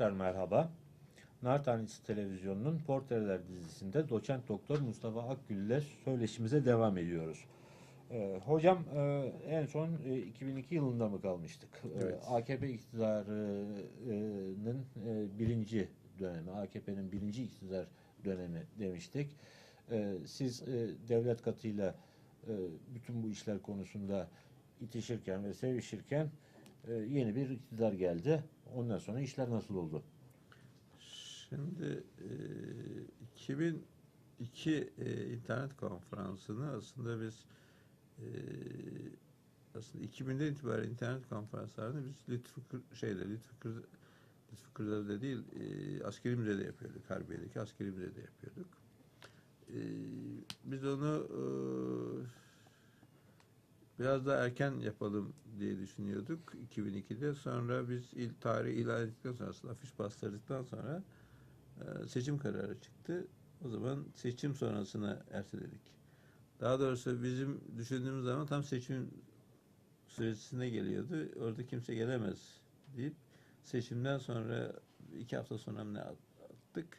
Tekrar merhaba. Nar Tanesi Televizyonu'nun Portreler dizisinde doçent doktor Mustafa Akgül ile söyleşimize devam ediyoruz. Ee, hocam e, en son e, 2002 yılında mı kalmıştık? Ee, Evet. AKP iktidarının e, birinci dönemi, AKP'nin birinci iktidar dönemi demiştik. Ee, siz e, devlet katıyla e, bütün bu işler konusunda itişirken ve sevişirken e, yeni bir iktidar geldi. Ondan sonra işler nasıl oldu? Şimdi e, 2002 e, internet konferansını aslında biz e, aslında 2000'den itibaren internet konferanslarını biz Lütfü şeyde Lütfü Kır- Lütfü değil e, askeri müzede yapıyorduk. Harbiye'deki askeri müzede yapıyorduk. E, biz onu e, biraz daha erken yapalım diye düşünüyorduk 2002'de. Sonra biz il tarih ilan ettikten sonra afiş bastırdıktan sonra e, seçim kararı çıktı. O zaman seçim sonrasına erteledik. Daha doğrusu bizim düşündüğümüz zaman tam seçim süresine geliyordu. Orada kimse gelemez deyip seçimden sonra iki hafta sonra ne attık.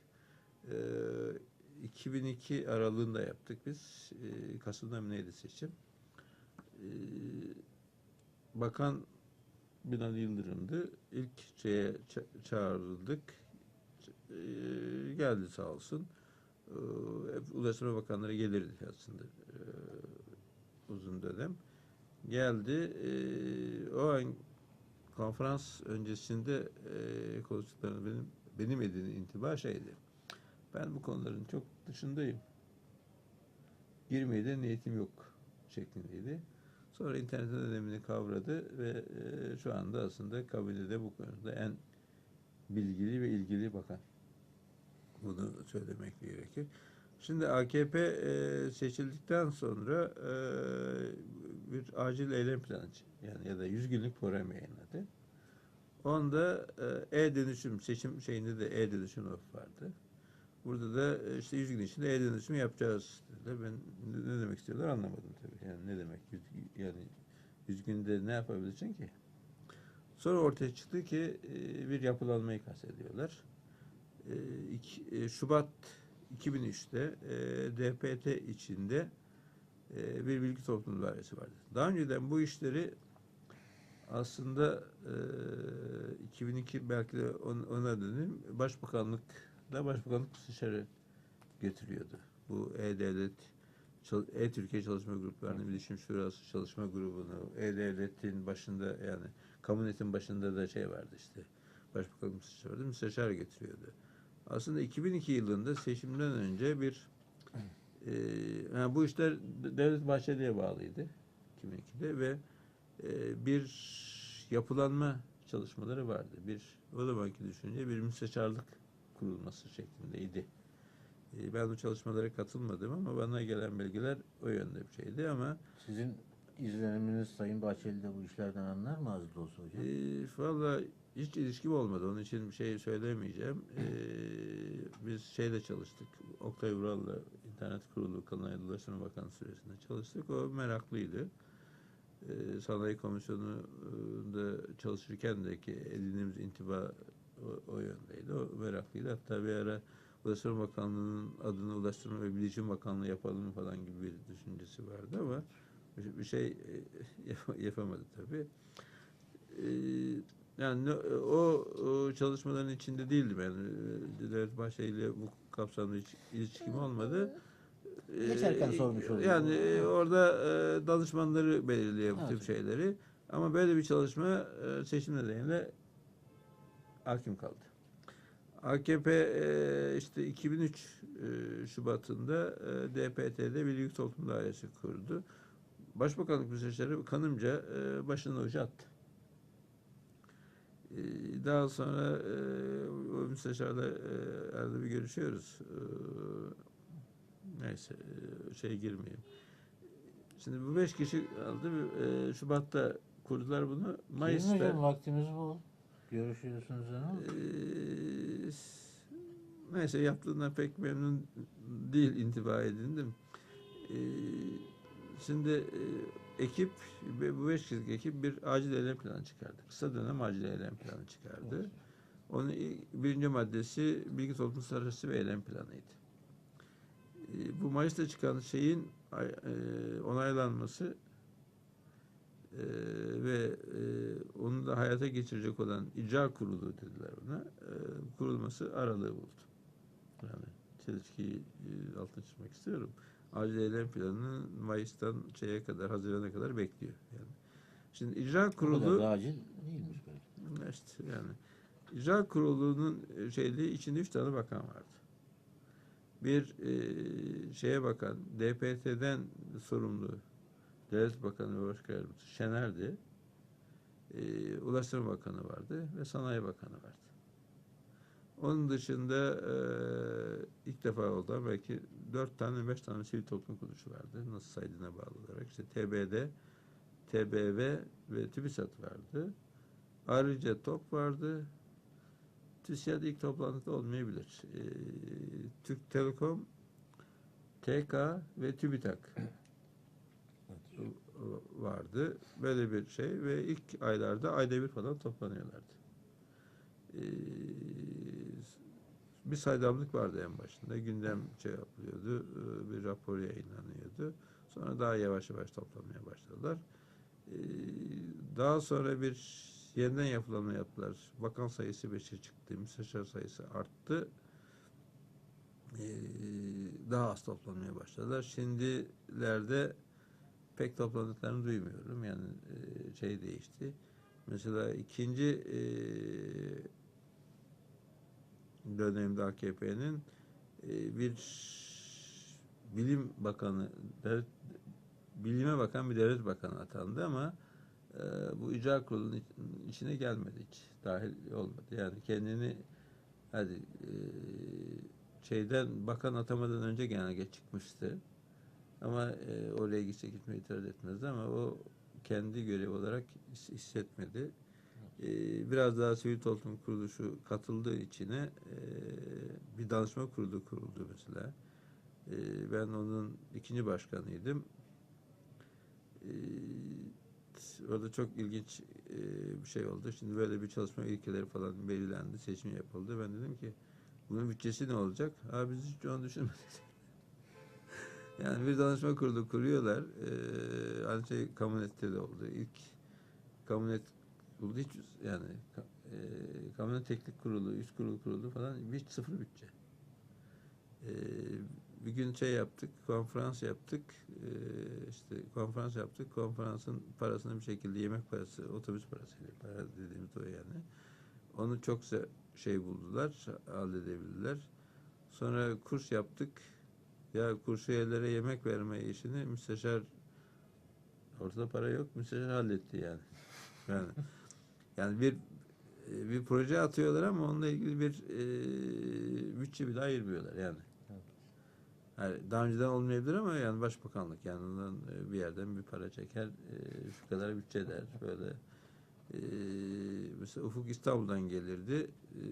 E, 2002 aralığında yaptık biz. E, Kasım'da neydi seçim? E, Bakan Binali Yıldırım'dı. İlk şeye ça- çağrıldık. E, geldi sağ olsun. E, Ulaştırma Bakanları gelirdi aslında e, uzun dönem. Geldi. E, o an konferans öncesinde e, konuştuklarını benim benim edindiğim intiba şeydi. Ben bu konuların çok dışındayım. Girmeye de niyetim yok şeklindeydi. Sonra internetin önemini kavradı ve e, şu anda aslında kabinede bu konuda en bilgili ve ilgili bakan. Bunu söylemek gerekir. Şimdi AKP e, seçildikten sonra e, bir acil eylem planı yani ya da 100 günlük program yayınladı. Onda e, e-dönüşüm seçim şeyinde de e-dönüşüm vardı. Burada da e, işte 100 gün içinde e-dönüşüm yapacağız dediler. Ben ne, demek istiyorlar anlamadım tabii. Yani ne demek 100, yani 100 günde ne yapabilirsin ki? Sonra ortaya çıktı ki e, bir yapılanmayı kastediyorlar. E, e, Şubat 2003'te e, DPT içinde e, bir bilgi toplum dairesi vardı. Daha önceden bu işleri aslında e, 2002 belki de on- ona döneyim Başbakanlıkla Başbakanlık Müsteşarı getiriyordu. Bu E-Devlet, E-Türkiye Çalışma Grupları'nın Bilişim Şurası Çalışma Grubu'nu, E-Devlet'in başında yani Kamunetin başında da şey vardı işte. Başbakanlık Müsteşarı vardı. Müsteşar getiriyordu. Aslında 2002 yılında seçimden önce bir e, yani bu işler Devlet Bahçeli'ye bağlıydı 2002'de ve e, bir yapılanma çalışmaları vardı. Bir o zamanki düşünce bir müsteşarlık kurulması şeklindeydi. E, ben bu çalışmalara katılmadım ama bana gelen bilgiler o yönde bir şeydi ama Sizin izleniminiz Sayın Bahçeli de bu işlerden anlar mı az da olsa hocam? e, valla hiç ilişkim olmadı. Onun için bir şey söylemeyeceğim. E, biz şeyle çalıştık. Oktay Vural'la internet kurulu Kanalı Ulaştırma Bakanı süresinde çalıştık. O meraklıydı. e, sanayi komisyonunda çalışırken de ki edindiğimiz intiba o, o yöndeydi. O meraklıydı. Hatta bir ara Ulaştırma Bakanlığı'nın adını Ulaştırma ve Bilişim Bakanlığı yapalım falan gibi bir düşüncesi vardı ama bir, şey e, yap- yapamadı tabii. E, yani o, o çalışmaların içinde değildim ben. E, Devlet Bahçeli ile bu kapsamda hiç ilişkim olmadı. Geçerken sormuş olayım. Yani orada danışmanları belirliyor bu tip Evet. şeyleri. Ama böyle bir çalışma seçim nedeniyle hakim kaldı. AKP e, işte 2003 e, Şubat'ında e, DPT'de bir Toplum Dairesi kurdu. Başbakanlık müsteşarı kanımca e, başına ucu attı. E, Daha sonra e, o müsteşarla e, arada bir görüşüyoruz. E, Neyse e, şey girmeyeyim. Şimdi bu beş kişi aldı. E, Şubat'ta kurdular bunu. Mayıs'ta hocam vaktimiz bu. Görüşüyorsunuz ama. Eee, neyse yaptığından pek memnun değil intiba edindim. Eee, şimdi eee, ekip bu beş kişilik ekip bir acil eylem planı çıkardı. Kısa dönem acil eylem planı çıkardı. Onun ilk- birinci maddesi bilgi toplum stratejisi ve eylem planıydı. E, bu Mayıs'ta çıkan şeyin e, onaylanması e, ve e, onu da hayata geçirecek olan icra kurulu dediler ona. E, kurulması aralığı buldu. Yani çelişkiyi e, altına çizmek istiyorum. Acil eylem planını Mayıs'tan şeye kadar, Haziran'a kadar bekliyor. Yani. Şimdi icra kurulu da acil değilmiş belki. işte yani icra kurulunun e, şeyli içinde üç tane bakan vardı. Bir e, şeye bakan, DPT'den sorumlu Devlet Bakanı ve Başkan Yardımcısı Şener'di. E, Ulaştırma Bakanı vardı ve Sanayi Bakanı vardı. Onun dışında e, ilk defa oldu belki dört tane beş tane sivil toplum kuruluşu vardı. Nasıl saydığına bağlı olarak. İşte TBD, TBV ve TÜBİSAT vardı. Ayrıca TOP vardı. TÜSİAD ilk toplantıda olmayabilir. Ee, Türk Telekom, TK ve TÜBİTAK vardı. Böyle bir şey ve ilk aylarda ayda bir falan toplanıyorlardı. Ee, bir saydamlık vardı en başında. Gündem şey yapılıyordu. ee, Bir rapor yayınlanıyordu. Sonra daha yavaş yavaş toplanmaya başladılar. Ee, Daha sonra bir yeniden yapılanma yaptılar. Bakan sayısı 5'e çıktı. Müsteşar sayısı arttı. Ee, Daha az toplanmaya başladılar. Şimdilerde pek toplandıklarını duymuyorum. Yani e, şey değişti. Mesela ikinci e, dönemde AKP'nin e, bir bilim bakanı, devlet, bilime bakan bir devlet bakanı atandı ama e, bu icra kurulunun iç- içine gelmedi hiç. Dahil olmadı. Yani kendini hadi e, şeyden bakan atamadan önce genelge çıkmıştı. Ama e, oraya gitse gitmeye itiraz etmezdi ama o kendi görevi olarak his- hissetmedi. E, biraz daha sivil toplum kuruluşu katıldığı içine e, bir danışma kurulu kuruldu mesela. E, ben onun ikinci başkanıydım. E, orada çok ilginç e, bir şey oldu. Şimdi böyle bir çalışma ilkeleri falan belirlendi, seçim yapıldı. Ben dedim ki bunun bütçesi ne olacak? Ha biz hiç onu düşünmedik. Yani bir danışma kurulu kuruyorlar. Ee, aynı şey Kamunet'te de oldu. İlk Kamunet kurulu hiç yani e, Kamunet Teknik Kurulu, üst kurul kurulu falan hiç sıfır bütçe. Ee, bir gün şey yaptık, konferans yaptık. Ee, işte konferans yaptık. Konferansın parasını bir şekilde yemek parası, otobüs parasıyla para dediğimiz o yani. Onu çok şey buldular, halledebildiler. Sonra kurs yaptık. Ya kursiyerlere yemek verme işini müsteşar ortada para yok müsteşar halletti yani. Yani yani bir e, bir proje atıyorlar ama onunla ilgili bir e, bütçe bile ayırmıyorlar yani. Yani daha önceden olmayabilir ama yani başbakanlık yani ondan e, bir yerden bir para çeker e, şu kadar bütçe der böyle e, mesela Ufuk İstanbul'dan gelirdi e,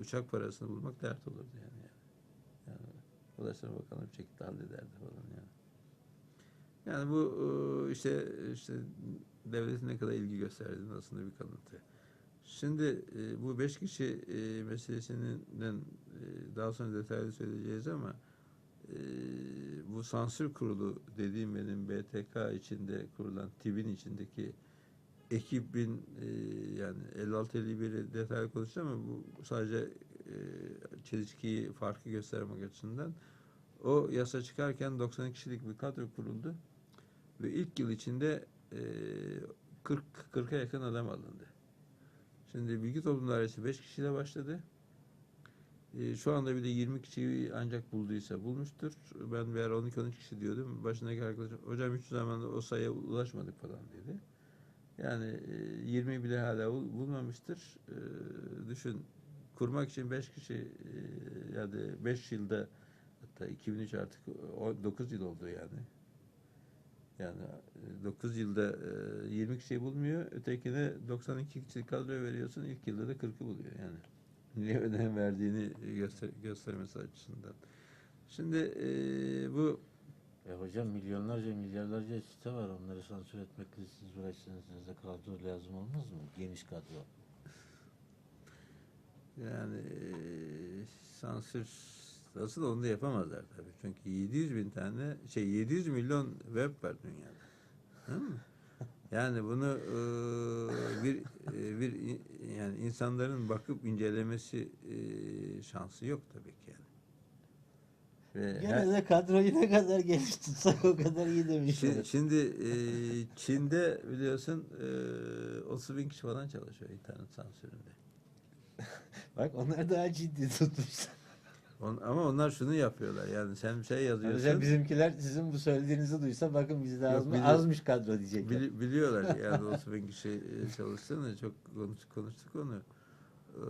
uçak parasını bulmak dert olurdu. Yani Ulaştırma Bakanlığı bir şekilde hallederdi falan yani. Yani bu e, işte işte devletin ne kadar ilgi gösterdiğinin aslında bir kanıtı. Şimdi e, bu beş kişi e, meselesinden daha sonra detaylı söyleyeceğiz ama bu sansür kurulu dediğim benim BTK içinde kurulan TİB'in içindeki ekibin yani 56-51'i detaylı konuşacağım ama bu sadece çelişkiyi, farkı göstermek açısından o yasa çıkarken 90 kişilik bir kadro kuruldu ve ilk yıl içinde e, 40 40'a yakın adam alındı. Şimdi bilgi toplum dairesi 5 kişiyle başladı. E, şu anda bir de 20 kişiyi ancak bulduysa bulmuştur. Ben bir ara 12-13 kişi diyordum. Başındaki arkadaşım hocam hiç zaman o sayıya ulaşmadık falan dedi. Yani e, 20 bile hala bul- bulmamıştır. E, düşün kurmak için 5 kişi e, ya da 5 yılda hatta 2003 artık 9 yıl oldu yani. Yani 9 yılda e, 20 kişiyi bulmuyor. Ötekine 92 kişi kadro veriyorsun. ilk yılda da 40'ı buluyor yani. Niye önem verdiğini göster göstermesi açısından. Şimdi e, bu E hocam milyonlarca milyarlarca site var. Onları sansür etmekle siz uğraşsanız size kadro lazım olmaz mı? Geniş kadro. Yani eee, sansür asıl onu da yapamazlar tabii. Çünkü 700 bin tane şey 700 milyon web var dünyada. Değil mi? Yani bunu eee, bir eee, bir yani insanların bakıp incelemesi eee, şansı yok tabii ki yani. Ve her- Gene de kadroyu ne kadar geniş tutsak o kadar iyi demiş. Şi- olur. Şimdi eee, Çin'de biliyorsun eee 30 bin kişi falan çalışıyor internet sansüründe. Bak onlar daha ciddi tutmuşlar. On- ama onlar şunu yapıyorlar yani sen bir şey yazıyorsun. Mesela bizimkiler sizin bu söylediğinizi duysa bakın bizde az mı? azmış kadro diyecekler. Bili- biliyorlar yani 30 bin kişi e, çalıştığını çok konuş, konuştuk onu. Ee,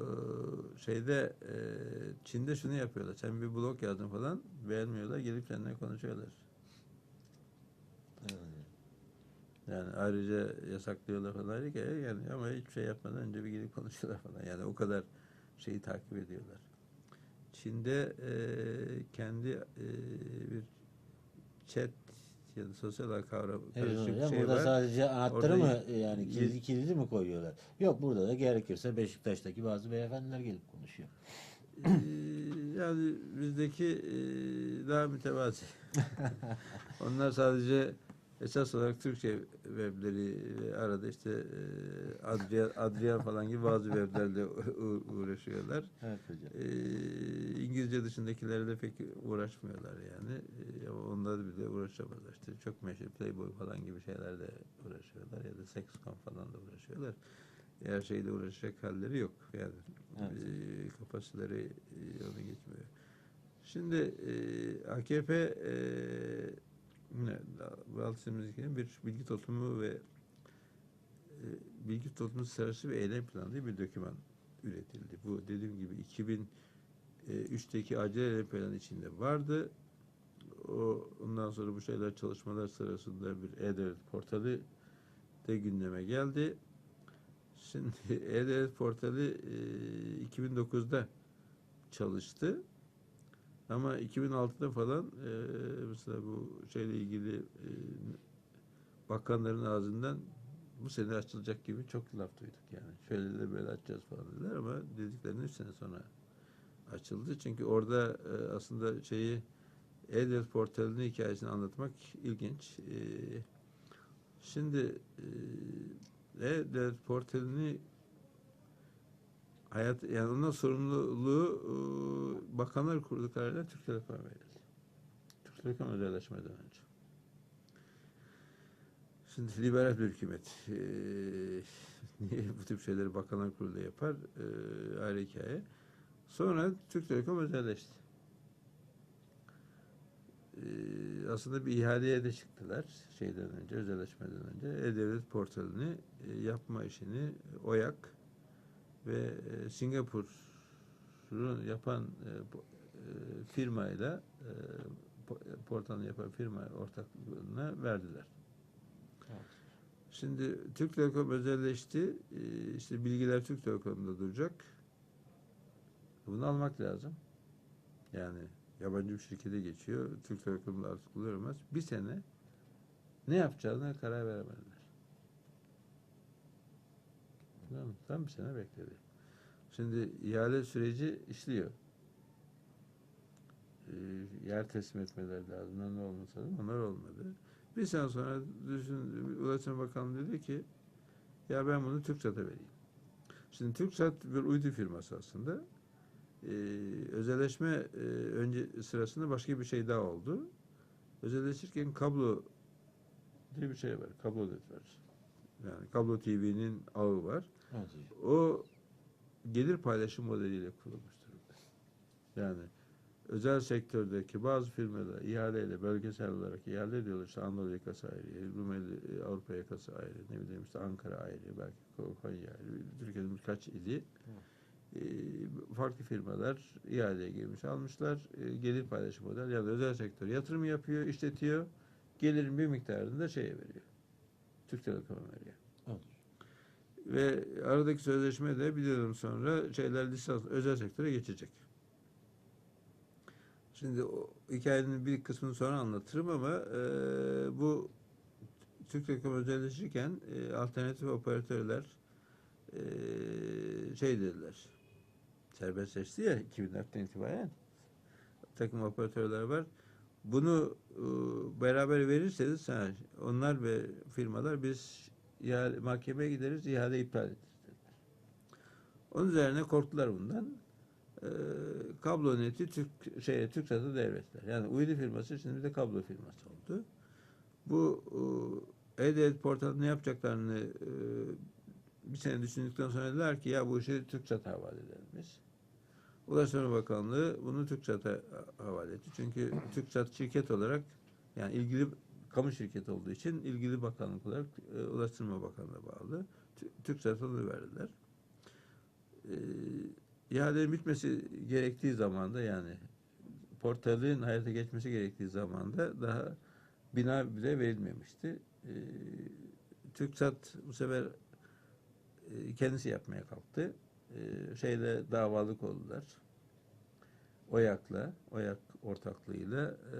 şeyde e, Çin'de şunu yapıyorlar. Sen bir blog yazdın falan beğenmiyorlar gelip seninle konuşuyorlar. Yani ayrıca yasaklıyorlar falan hikaye yani ama hiçbir şey yapmadan önce bir gelip konuşuyorlar falan. Yani o kadar şeyi takip ediyorlar. Çin'de e, kendi e, bir chat ya da sosyal ağ kavramı Evet, karışık hocam, şey burada var. sadece anahtarı Orada mı yani kilidi kilidi mi koyuyorlar? Yok burada da gerekirse Beşiktaş'taki bazı beyefendiler gelip konuşuyor. Ee, yani bizdeki e, daha mütevazi. Onlar sadece esas olarak Türkçe webleri ve arada işte e, Adrian, Adrian falan gibi bazı weblerle uğraşıyorlar. Evet hocam. Ee, İngilizce dışındakilerle pek uğraşmıyorlar yani. Ama onlar bile uğraşamazlar. İşte çok meşhur Playboy falan gibi şeylerle uğraşıyorlar ya da Sexcom falan da uğraşıyorlar. Her şeyle uğraşacak halleri yok. Yani Evet. e, kapasiteleri e, onu geçmiyor. Şimdi e, AKP e, ne, Baltizm'in bir bilgi toplumu ve e, bilgi toplumu stratejisi ve eylem planı diye bir doküman üretildi. Bu dediğim gibi 2003'teki acil eylem planı içinde vardı. O ondan sonra bu şeyler çalışmalar sırasında bir e-devlet portalı de gündeme geldi. Şimdi e-devlet portalı e, 2009'da çalıştı. Ama 2006'da falan e, mesela bu şeyle ilgili e, bakanların ağzından bu sene açılacak gibi çok laf duyduk yani. Şöyle de böyle açacağız falan dediler ama dediklerinin 3 sene sonra açıldı. Çünkü orada e, aslında şeyi e-devlet portalının hikayesini anlatmak ilginç. E, şimdi e, e-devlet portalını hayat yani ondan sorumluluğu e, bakanlar kurulu kararıyla Türk Telekom'a verildi. Türk Telekom özelleşmeden önce. Şimdi liberal bir hükümet. E, niye bu tip şeyleri bakanlar kurulu yapar? E, ayrı hikaye. Sonra Türk Telekom özelleşti. E, aslında bir ihaleye de çıktılar şeyden önce, özelleşmeden önce. E-Devlet portalını e, yapma işini OYAK ve e, Singapur'u yapan e, e, firmayla po- portalını yapan firma ortaklığına verdiler. Evet. Şimdi Türk Telekom özelleşti. İşte bilgiler Türk Telekom'da duracak. Bunu almak lazım. Yani yabancı bir şirkete geçiyor. Türk Telekom'da artık kullanılmaz. Bir sene ne yapacağına karar veremediler. Tamam, mı? tam bir sene bekledi. Şimdi ihale süreci işliyor. Ee, yer teslim etmeleri lazım. Ne olmasa da onlar olmadı. Bir sene sonra düşün, Ulaştırma Bakanlığı dedi ki ya ben bunu TürkSat'a vereyim. Şimdi TürkSat bir uydu firması aslında. Ee, özelleşme e, önce sırasında başka bir şey daha oldu. Özelleşirken kablo diye bir şey var. Kablo net var. Yani kablo TV'nin ağı var. Evet. O gelir paylaşım modeliyle kurulmuş durumda. Yani özel sektördeki bazı firmalar ihaleyle bölgesel olarak ihale ediyorlar. İşte Anadolu yakası ayrı, Rumeli e, Avrupa yakası ayrı, ne bileyim işte Ankara ayrı, belki Ko- Konya ayrı. Türkiye'nin birkaç ili e, farklı firmalar ihaleye girmiş, almışlar. E, gelir paylaşım model. Yani özel sektör yatırım yapıyor, işletiyor. Gelirin bir miktarını da şeye veriyor. Türk Telekom'a veriyor. Ve aradaki sözleşme de bir dönem sonra şeyler lisans özel sektöre geçecek. Şimdi o hikayenin bir kısmını sonra anlatırım ama e, bu Türk Telekom özelleşirken e, alternatif operatörler e, şey dediler. serbestleşti ya 2004'ten itibaren takım operatörler var. Bunu e, beraber verirseniz ha, onlar ve firmalar biz ihale, mahkemeye gideriz, ihale iptal dediler. Onun üzerine korktular bundan. E, kablo neti Türk şeye TürkSat'a devrettiler. Yani uydu firması şimdi bir de kablo firması oldu. Bu e, E-Devlet portalında ne yapacaklarını e, bir sene düşündükten sonra dediler ki ya bu işi TürkSat'a havale edelim biz. Ulaştırma Bakanlığı bunu TürkSat'a havale etti. Çünkü TürkSat şirket olarak yani ilgili kamu şirketi olduğu için ilgili bakanlık olarak e, Ulaştırma Bakanlığı'na bağlı. Tü- TürkSat'a onu verdiler. E, ihalenin bitmesi gerektiği zamanda yani portalın hayata geçmesi gerektiği zamanda daha bina bile verilmemişti. E, TürkSat bu sefer e, kendisi yapmaya kalktı. E, şeyle davalık oldular. Oyak'la, Oyak ortaklığıyla e,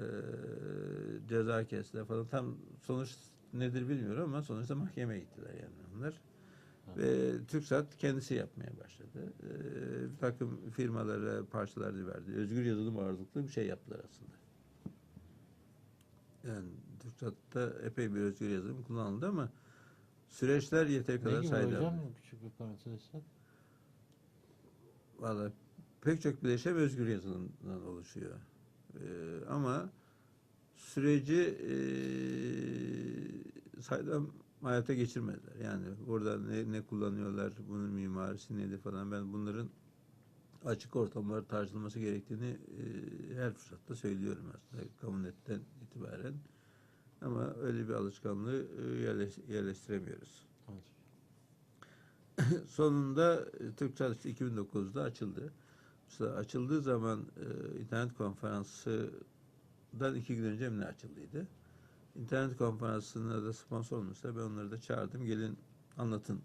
ceza kestiler falan. Tam sonuç nedir bilmiyorum ama sonuçta mahkemeye gittiler yani onlar. Ve TürkSat kendisi yapmaya başladı. E, bir takım firmalara parçalar verdi. Özgür yazılım ağırlıklı bir şey yaptılar aslında. Yani TürkSat'ta epey bir özgür yazılım kullanıldı ama süreçler yeteri Ne kadar gibi saydı. hocam? Küçük bir parantez etsek. Valla pek çok bileşen özgür yazılımdan oluşuyor. Ee, ama süreci e, saydam hayata geçirmediler. Yani burada ne, ne kullanıyorlar, bunun mimarisi nedir falan. Ben bunların açık ortamlarda tartışılması gerektiğini e, her fırsatta söylüyorum aslında kamunetten itibaren. Ama öyle bir alışkanlığı e, yerleş- yerleştiremiyoruz. Evet. Sonunda e, Türk Çalıştı 2009'da açıldı. Açıldığı zaman e, internet konferansından iki gün önce mi ne açıldıydı? İnternet konferansına da sponsor olmuşlar. Ben onları da çağırdım. Gelin anlatın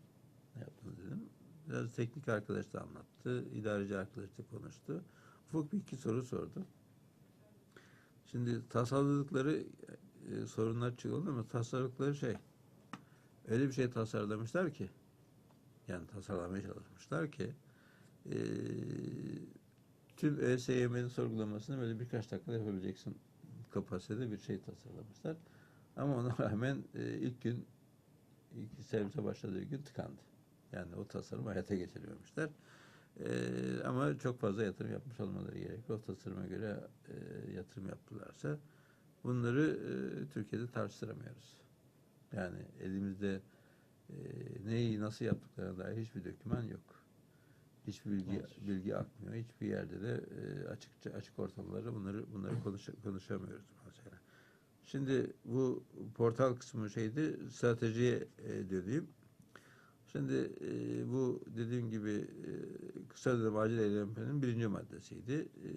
ne yaptınız dedim. Biraz teknik arkadaş da anlattı. idareci arkadaş da konuştu. Ufuk bir iki soru sordu. Şimdi tasarladıkları e, sorunlar çıkıyor ama tasarladıkları şey öyle bir şey tasarlamışlar ki yani tasarlamaya çalışmışlar ki e, tüm ÖSYM'nin sorgulamasını böyle birkaç dakikada yapabileceksin kapasitede bir şey tasarlamışlar. Ama ona rağmen e, ilk gün ilk servise başladığı gün tıkandı. Yani o tasarım hayata geçiriyormuşlar. E, ama çok fazla yatırım yapmış olmaları gerekiyor. O tasarıma göre e, yatırım yaptılarsa bunları e, Türkiye'de tartıştıramıyoruz. Yani elimizde e, neyi nasıl yaptıklarına dair hiçbir doküman yok. Hiçbir bilgi Evet. bilgi akmıyor. Hiçbir yerde de e, açıkça açık ortamlarda bunları bunları konuş, konuşamıyoruz mesela. Şimdi bu portal kısmı şeydi stratejiye e, döneyim. Şimdi e, bu dediğim gibi e, kısa dönem acil eylemlerinin birinci maddesiydi. E,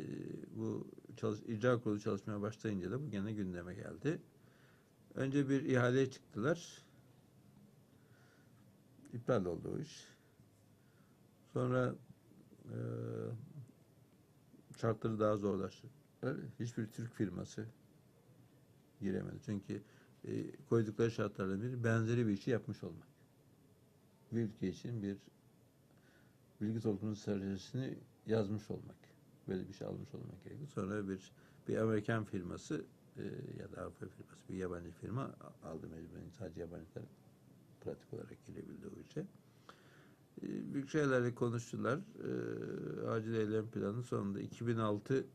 bu çalış, icra kurulu çalışmaya başlayınca da bu gene gündeme geldi. Önce bir ihaleye çıktılar. İptal oldu o iş. Sonra e, şartları daha zorlaştı. Hiçbir Türk firması giremedi. Çünkü e, koydukları şartlardan biri benzeri bir işi yapmış olmak. Bir ülke için bir bilgi toplumunun stratejisini yazmış olmak. Böyle bir şey almış olmak gerekiyor. Sonra bir bir Amerikan firması e, ya da Avrupa firması, bir yabancı firma aldı mecburen. Sadece yabancılar pratik olarak girebildi o işe. E, büyük şeylerle konuştular. E, acil eylem planı sonunda 2006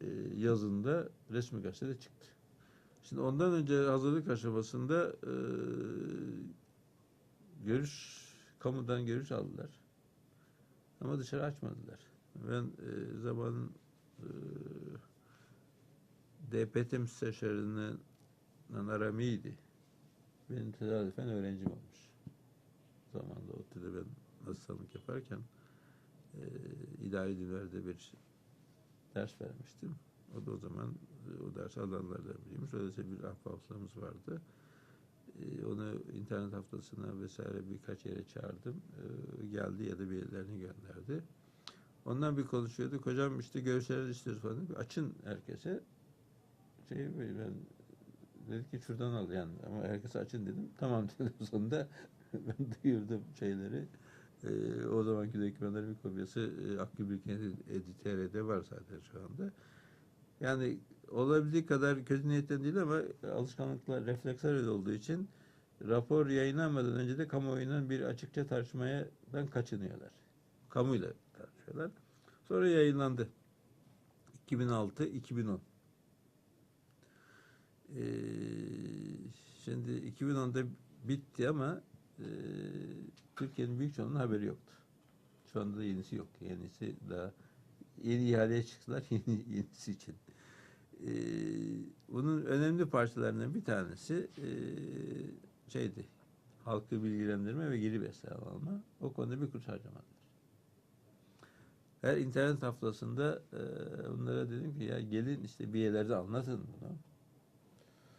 e, yazında resmi gazetede çıktı. Şimdi ondan önce hazırlık aşamasında e, görüş, kamudan görüş aldılar. Ama dışarı açmadılar. Ben e, zamanın e, DPT müsteşarının Aramiydi. Benim tesadüfen öğrencim olmuş. Zamanında ODTÜ'de ben asistanlık yaparken e, idari dinlerde bir ders vermiştim. O da o zaman e, o ders alanlardan biriymiş. Öyleyse bir ahbaplarımız vardı. E, onu internet haftasına vesaire birkaç yere çağırdım. E, geldi ya da birilerini gönderdi. Ondan bir konuşuyorduk. Hocam işte görüşlerinizi istiyoruz falan. Bir açın herkese. Şey ben dedi ki şuradan al yani ama herkese açın dedim. Tamam dedim sonunda duyurdum şeyleri. E, o zamanki dokümanların bir kopyası e, Akgül Bilkent Editör'de var zaten şu anda. Yani olabildiği kadar kötü niyetten değil ama alışkanlıklar, refleksler olduğu için rapor yayınlanmadan önce de kamuoyunun bir açıkça tartışmadan kaçınıyorlar. Kamuyla tartışıyorlar. Sonra yayınlandı. 2006-2010. Ee, şimdi 2010'da bitti ama e, Türkiye'nin büyük çoğunun haberi yoktu. Şu anda da yenisi yok. Yenisi daha yeni ihaleye çıktılar yeni, yenisi için. Ee, bunun önemli parçalarından bir tanesi e, şeydi. Halkı bilgilendirme ve geri besle alma. O konuda bir kuruş harcamadılar. Her internet haftasında e, onlara dedim ki ya gelin işte bir yerlerde anlatın bunu.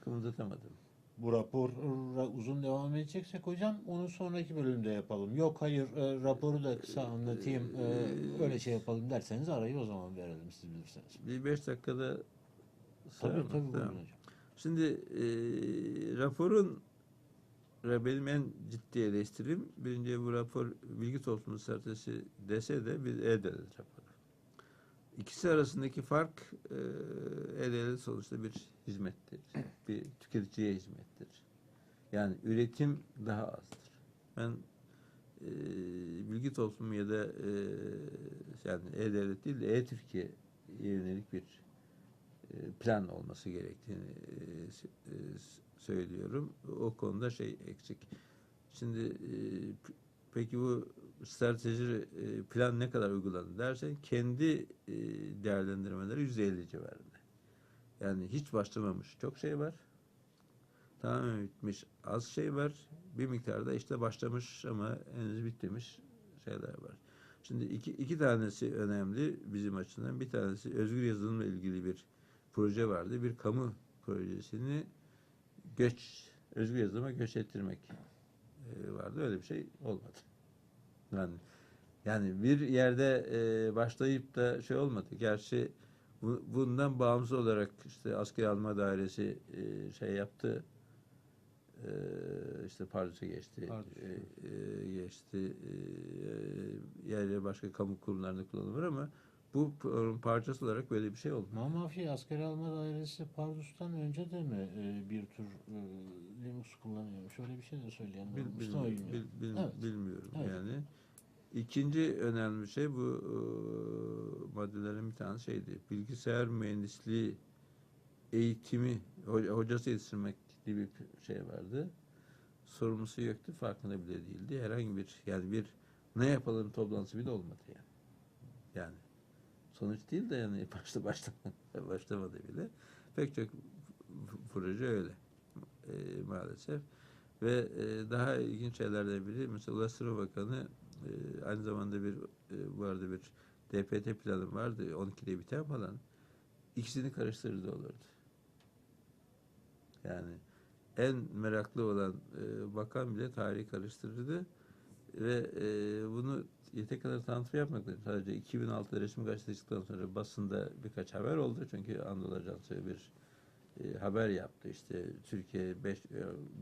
Kımıldatamadım. Bu rapor uzun devam edeceksek hocam onu sonraki bölümde yapalım. Yok hayır e, raporu da kısa anlatayım e, öyle şey yapalım derseniz arayı o zaman verelim siz bilirseniz. Bir beş dakikada Tabii tabii Tamam. hocam. Şimdi e, raporun benim en ciddi eleştirim birinci bu rapor bilgi toplumu stratejisi dese de bir E-Devlet raporu. İkisi arasındaki fark e, E-Devlet sonuçta bir hizmettir. Bir tüketiciye hizmettir. Yani üretim daha azdır. Ben e, bilgi toplumu ya da e, yani E-Devlet değil de E-Türkiye yönelik bir e, plan olması gerektiğini e, e, söylüyorum. O konuda şey eksik. Şimdi e, peki bu strateji e, plan ne kadar uygulandı dersen kendi e, değerlendirmeleri %50 civarında. Yani hiç başlamamış çok şey var. Tamamen bitmiş az şey var. Bir miktarda işte başlamış ama henüz bitmemiş şeyler var. Şimdi iki, iki tanesi önemli bizim açımdan. Bir tanesi özgür yazılımla ilgili bir proje vardı. Bir kamu projesini göç, özgür yazılıma göç ettirmek e, vardı. Öyle bir şey olmadı. Yani yani bir yerde e, başlayıp da şey olmadı. Gerçi bu, bundan bağımsız olarak işte asker alma dairesi e, şey yaptı. E, işte Paris'e geçti. E, e, geçti. E, yerleri başka kamu kurumlarında kullanılır ama bu parçası olarak böyle bir şey oldu. Mamafi askeri alma dairesi Pardus'tan önce de mi e, bir tür e, Linux kullanıyormuş? Öyle bir şey de söyleyen Bil, bil- bil- bilmiyorum. bil- Evet. Bilmiyorum Evet. yani. İkinci önemli şey bu e, maddelerin bir tanesi şeydi. Bilgisayar mühendisliği eğitimi ho- hocası yetiştirmek diye bir şey vardı. Sorumlusu yoktu. Farkında bile değildi. Herhangi bir yani bir ne yapalım toplantısı bile olmadı yani. Yani sonuç değil de yani başta başlamadı, başlamadı bile. Pek çok proje öyle e, maalesef. Ve e, daha ilginç şeylerden biri mesela Ulaştırma Bakanı e, aynı zamanda bir e, bu arada bir DPT planı vardı 12'de biten falan. İkisini karıştırdı olurdu. Yani en meraklı olan e, bakan bile tarihi karıştırırdı ve e, bunu yete kadar tanıtım yapmadı. Sadece 2006'da resmi gazete çıktıktan sonra basında birkaç haber oldu. Çünkü Anadolu Ajansı bir e, haber yaptı. İşte Türkiye 5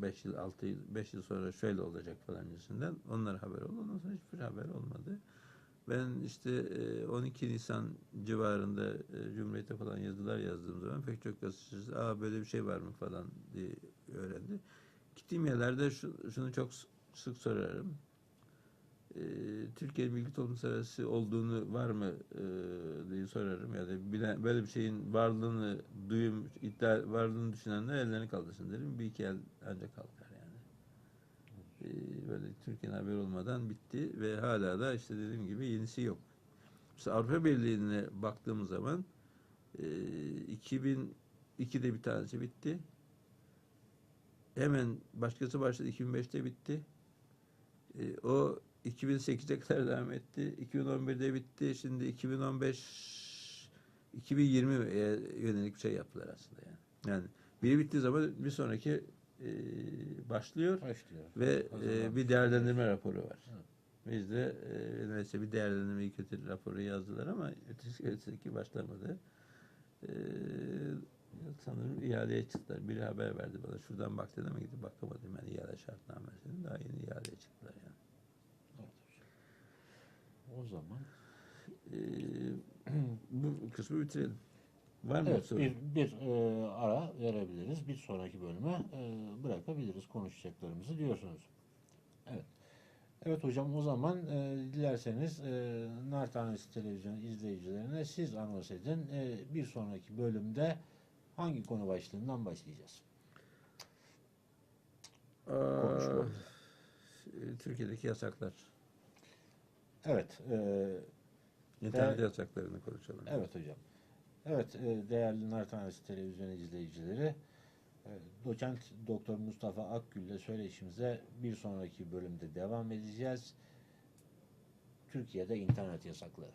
5 yıl 6 yıl 5 yıl sonra şöyle olacak falan gibisinden. Onlar haber oldu. Ondan sonra hiçbir haber olmadı. Ben işte e, 12 Nisan civarında e, Cumhuriyet'e falan yazılar yazdığım zaman pek çok gazeteci aa böyle bir şey var mı falan diye öğrendi. Gittiğim yerlerde şu, şunu çok sık sorarım. E, Türkiye Bilgi Toplum Sarayısı olduğunu var mı e, diye sorarım ya da bilen, böyle bir şeyin varlığını duyum iddia varlığını düşünenler ellerini kaldırsın derim. Bir iki el ancak kalkar yani. E, böyle Türkiye'nin haberi olmadan bitti ve hala da işte dediğim gibi yenisi yok. Mesela Avrupa Birliği'ne baktığımız zaman e, 2002'de bir tanesi bitti. Hemen başkası başladı 2005'te bitti. E, o 2008'e kadar devam etti. 2011'de bitti. Şimdi 2015 2020'ye yönelik bir şey yaptılar aslında yani. Yani biri bittiği zaman bir sonraki e, başlıyor Başlıyor. ve e, bir değerlendirme raporu var. Evet. Biz de e, üniversite bir değerlendirme kötü raporu yazdılar ama ötesi, öteki başlamadı. E, sanırım ihaleye çıktılar. Biri haber verdi bana. Şuradan bak dedi ama gidip bakamadım. Yani ihale şartnamesini daha yeni ihaleye çıktılar yani. O zaman Ee, bu kısmı bitirelim. Var mı evet bir, bir e, ara verebiliriz. Bir sonraki bölüme e, bırakabiliriz konuşacaklarımızı diyorsunuz. Evet. Evet hocam o zaman e, dilerseniz e, Nar Tanesi Televizyon izleyicilerine siz anons edin. E, bir sonraki bölümde hangi konu başlığından başlayacağız? Aa, konuşalım. e, Türkiye'deki yasaklar. Evet. e, İnternet Evet. yasaklarını konuşalım. Evet hocam. Evet e, değerli Nar Tanesi Televizyon izleyicileri e, Doçent Doktor Mustafa Akgül ile söyleşimize bir sonraki bölümde devam edeceğiz. Türkiye'de internet yasakları.